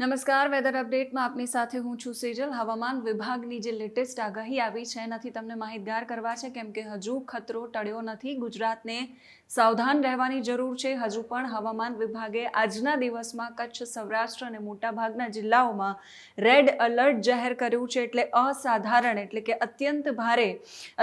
નમસ્કાર વેધર અપડેટમાં આપની સાથે હું છું સેજલ. હવામાન વિભાગની જે લેટેસ્ટ આગાહી આવી છે, એનાથી તમને માહિતગાર કરવા છે કેમ કે હજુ ખતરો ટળ્યો નથી. ગુજરાતને સાવધાન રહેવાની જરૂર છે. હજુ પણ હવામાન વિભાગે આજના દિવસમાં કચ્છ, સૌરાષ્ટ્ર અને મોટાભાગના જિલ્લાઓમાં રેડ એલર્ટ જાહેર કર્યું છે એટલે અસાધારણ, એટલે કે અત્યંત ભારે,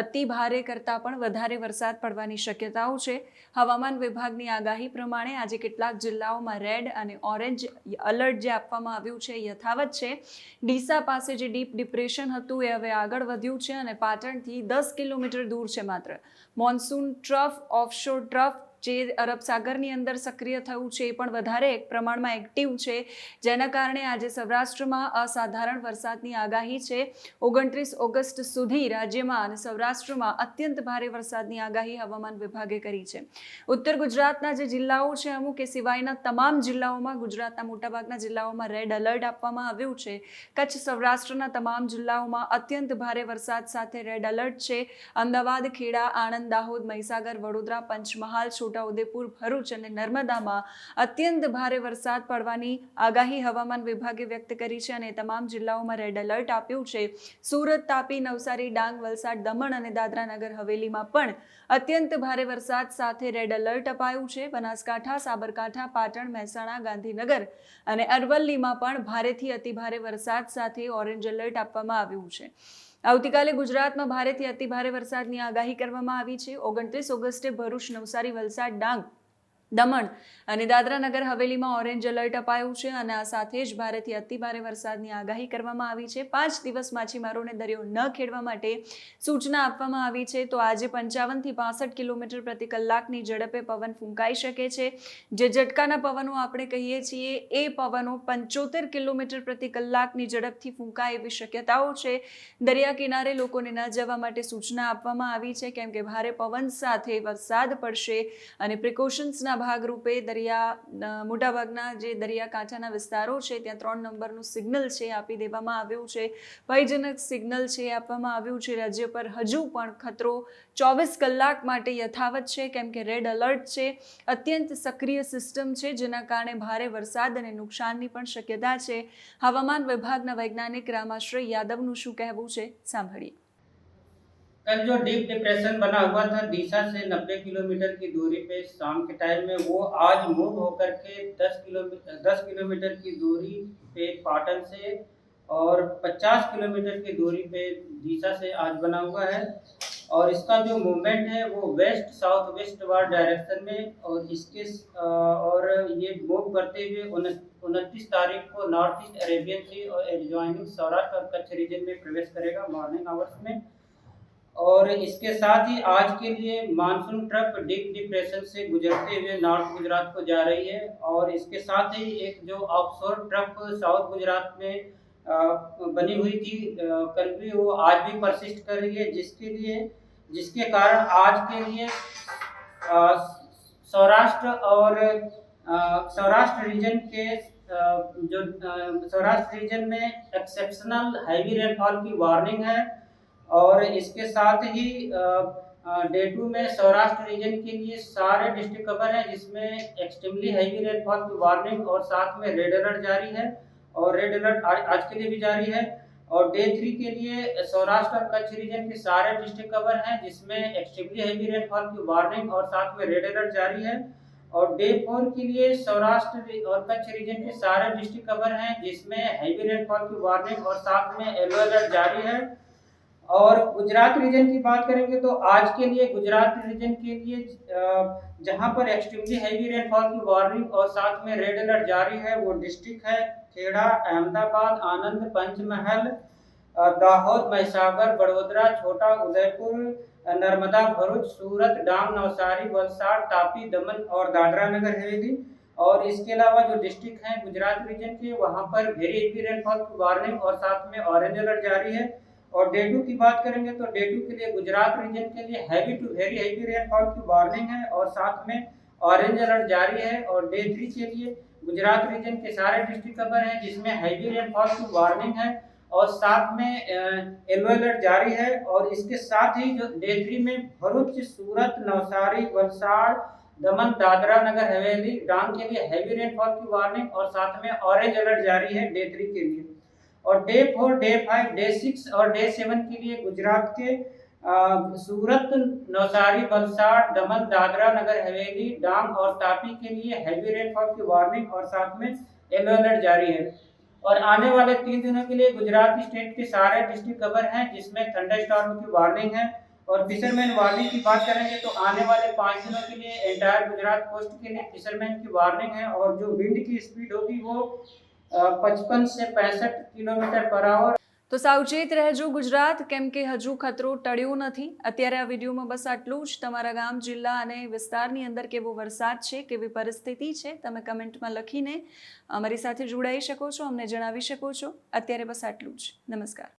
અતિ ભારે કરતાં પણ વધારે વરસાદ પડવાની શક્યતાઓ છે. હવામાન વિભાગની આગાહી પ્રમાણે આજે કેટલાક જિલ્લાઓમાં રેડ અને ઓરેન્જ અલર્ટ જે આપવામાં આવ્યું છે, યથાવત છે. ડીસા પાસે જે ડીપ ડિપ્રેશન હતું એ હવે આગળ વધ્યું છે અને પાટણથી દસ કિલોમીટર દૂર છે માત્ર. મોન્સૂન ટ્રફ, ઓફશોર ટ્રફ જે અરબ સાગરની અંદર સક્રિય થયું છે એ પણ વધારે પ્રમાણમાં એક્ટિવ છે. જેના કારણે આજે સૌરાષ્ટ્રમાં અસાધારણ વરસાદની આગાહી છે. ઓગણત્રીસ ઓગસ્ટ સુધી રાજ્યમાં અને સૌરાષ્ટ્રમાં અત્યંત ભારે વરસાદની આગાહી હવામાન વિભાગે કરી છે. ઉત્તર ગુજરાતના જે જિલ્લાઓ છે અમુક, એ સિવાયના તમામ જિલ્લાઓમાં, ગુજરાતના મોટાભાગના જિલ્લાઓમાં રેડ એલર્ટ આપવામાં આવ્યું છે. કચ્છ, સૌરાષ્ટ્રના તમામ જિલ્લાઓમાં અત્યંત ભારે વરસાદ સાથે રેડ એલર્ટ છે. અમદાવાદ, ખેડા, આણંદ, દાહોદ, મહીસાગર, વડોદરા, પંચમહાલ છોટાઉદેપુર, ભરૂચ અને નર્મદામાં અત્યંત ભારે વરસાદ પડવાની આગાહી હવામાન વિભાગે વ્યક્ત કરી છે અને તમામ જિલ્લાઓમાં રેડ એલર્ટ આપ્યું છે. સુરત, તાપી, નવસારી, ડાંગ, વલસાડ, દમણ અને દાદરા નગર હવેલીમાં પણ અત્યંત ભારે વરસાદ સાથે રેડ એલર્ટ અપાયું છે. બનાસકાંઠા, સાબરકાંઠા, પાટણ, મહેસાણા, ગાંધીનગર અને અરવલ્લીમાં પણ ભારેથી અતિભારે વરસાદ સાથે ઓરેન્જ એલર્ટ આપવામાં આવ્યું છે. આવતીકાલે ગુજરાતમાં ભારેથી અતિભારે વરસાદની આગાહી કરવામાં આવી છે. ઓગણત્રીસ ઓગસ્ટે ભરૂચ નવસારી વલસાડ ડાંગ દમણ અને દાદરા નગર હવેલીમાં ઓરેન્જ એલર્ટ અપાયું છે અને આ સાથે જ ભારેથી અતિભારે વરસાદની આગાહી કરવામાં આવી છે. પાંચ દિવસ માછીમારોને દરિયો ન ખેડવા માટે સૂચના આપવામાં આવી છે. તો આજે પંચાવનથી પાસઠ કિલોમીટર પ્રતિ કલાકની ઝડપે પવન ફૂંકાઈ શકે છે. જે ઝટકાના પવનો આપણે કહીએ છીએ એ પવનો પંચોતેર કિલોમીટર પ્રતિ કલાકની ઝડપથી ફૂંકાય એવી શક્યતાઓ છે. દરિયા કિનારે લોકોને ન જવા માટે સૂચના આપવામાં આવી છે. કેમ કે ભારે પવન સાથે વરસાદ પડશે અને પ્રિકોશન્સના ભાગરૂપે દરિયા મોટાભાગના જે દરિયા કાંઠાના વિસ્તારો છે, ત્યાં ત્રણ નંબરનું સિગ્નલ છે, આપી દેવામાં આવ્યું છે. ભયજનક સિગ્નલ છે, આપવામાં આવ્યું છે. રાજ્ય પર હજુ પણ ખતરો ચોવીસ કલાક માટે યથાવત છે, કેમ કે રેડ એલર્ટ છે. અત્યંત સક્રિય સિસ્ટમ છે, જેના કારણે ભારે વરસાદ અને નુકસાનની પણ શક્યતા છે. હવામાન વિભાગના વૈજ્ઞાનિક રામાશ્રય યાદવનું શું કહેવું છે, સાંભળીએ. कल जो डीप डिप्रेशन बना हुआ था, दिशा से 90 किलोमीटर की दूरी पे शाम के टाइम में, वो आज मूव होकर के 10 किलोमीटर 10 किलोमीटर की दूरी पे पाटन से और 50 किलोमीटर की दूरी पे दिशा से आज बना हुआ है। और इसका जो मूवमेंट है, वो west south waste ward direction में और इसके और ये मूव करते हुए उनतीस तारीख को नॉर्थ ईस्ट अरेबियन सी और एडजॉइनिंग सौराष्ट्र और कच्छ रीजन में प्रवेश करेगा। मॉर्निंग आवर्स में और इसके साथ ही आज के लिए मानसून ट्रफ डीप डिप्रेशन से गुजरते हुए नॉर्थ गुजरात को जा रही है और इसके साथ ही एक जो ऑफशोर ट्रफ साउथ गुजरात में बनी हुई थी कल भी वो आज भी परसिस्ट कर रही है, जिसके लिए, जिसके कारण आज के लिए सौराष्ट्र और सौराष्ट्र रीजन के जो सौराष्ट्र रीजन में एक्सेप्शनल हैवी रेनफॉल की वार्निंग है। और इसके साथ ही डे टू में सौराष्ट्र रीजन के लिए सारे डिस्ट्रिक्ट कवर हैं जिसमें एक्सट्रीमली हैवी रेनफॉल की वार्निंग और साथ में रेड अलर्ट जारी है और रेड अलर्ट आज, के लिए भी जारी है। और डे थ्री के लिए सौराष्ट्र और कच्छ रीजन के सारे डिस्ट्रिक्ट कवर हैं जिसमें एक्सट्रीमली हैवी रेनफॉल की वार्निंग और साथ में रेड अलर्ट जारी है। और डे फोर के लिए सौराष्ट्र और कच्छ रीजन के सारे डिस्ट्रिक्ट कवर हैं जिसमें हैवी रेनफॉल की वार्निंग और साथ में येलो अलर्ट जारी है। और गुजरात रीजन की बात करेंगे तो आज के लिए गुजरात रीजन के लिए जहाँ पर एक्सट्रीमली हैवी रेनफॉल की वार्निंग और साथ में रेड अलर्ट जारी है, वो डिस्ट्रिक्ट है, खेड़ा, अहमदाबाद, आनंद, पंचमहल दाहोद, महिसागर, बड़ोदरा, छोटा, उदयपुर नर्मदा, भरूच, सूरत, डांग, नवसारी, वलसाड़, तापी, दमन और दादरा नगर हवेली और इसके अलावा जो डिस्ट्रिक्ट हैं, गुजरात रीजन के, वहाँ पर वेरी हेवी रेनफॉल की वार्निंग और साथ में ऑरेंज अलर्ट जारी है। और डे टू की बात करेंगे तो डे टू के लिए गुजरात रीजन के लिए heavy to very heavy rainfall की वार्निंग है और साथ में ऑरेंज अलर्ट जारी है और डे थ्री के लिए गुजरात रीजन के सारे डिस्ट्रिक्ट कवर हैं जिसमें हैवी रेनफॉल की वार्निंग है और साथ में येलो अलर्ट जारी है और इसके साथ ही जो डे थ्री में भरूच, सूरत, नवसारी, वलसाड़, दमन, दादरा नगर, हवेली, डांग के लिए हैवी रेनफॉल की वार्निंग और साथ में ऑरेंज अलर्ट जारी है डे थ्री के लिए। और day four day five day six और डे सेवन के लिए गुजरात के सूरत नौसारी वलसाड़ दमन, दादरा नगर, हवेली, डांग और तापी के लिए हैवी रेनफॉल की वार्निंग और साथ में येलो अलर्ट जारी है। और आने वाले तीन दिनों के लिए गुजरात स्टेट के सारे डिस्ट्रिक्ट कवर हैं, जिसमें थंडर स्टॉर्म की वार्निंग है। और फिशरमैन वार्निंग की बात करेंगे तो आने वाले पाँच दिनों के लिए एंटायर गुजरात कोस्ट के लिए फिशरमैन की वार्निंग है और जो विंड की स्पीड होगी वो પચપન સે પેસઠ કિલોમીટર પર આવર તો સાવચેત રહેજો ગુજરાત, કેમ કે હજુ ખતરો ટળ્યો નથી. અત્યારે આ વિડીયોમાં બસ આટલું જ. તમારા ગામ, જિલ્લા અને વિસ્તારની અંદર કેવો વરસાદ છે, કેવી પરિસ્થિતિ છે, તમે કમેન્ટમાં લખીને અમારી સાથે જોડાઈ શકો છો, અમને જણાવી શકો છો. અત્યારે બસ આટલું જ. નમસ્કાર.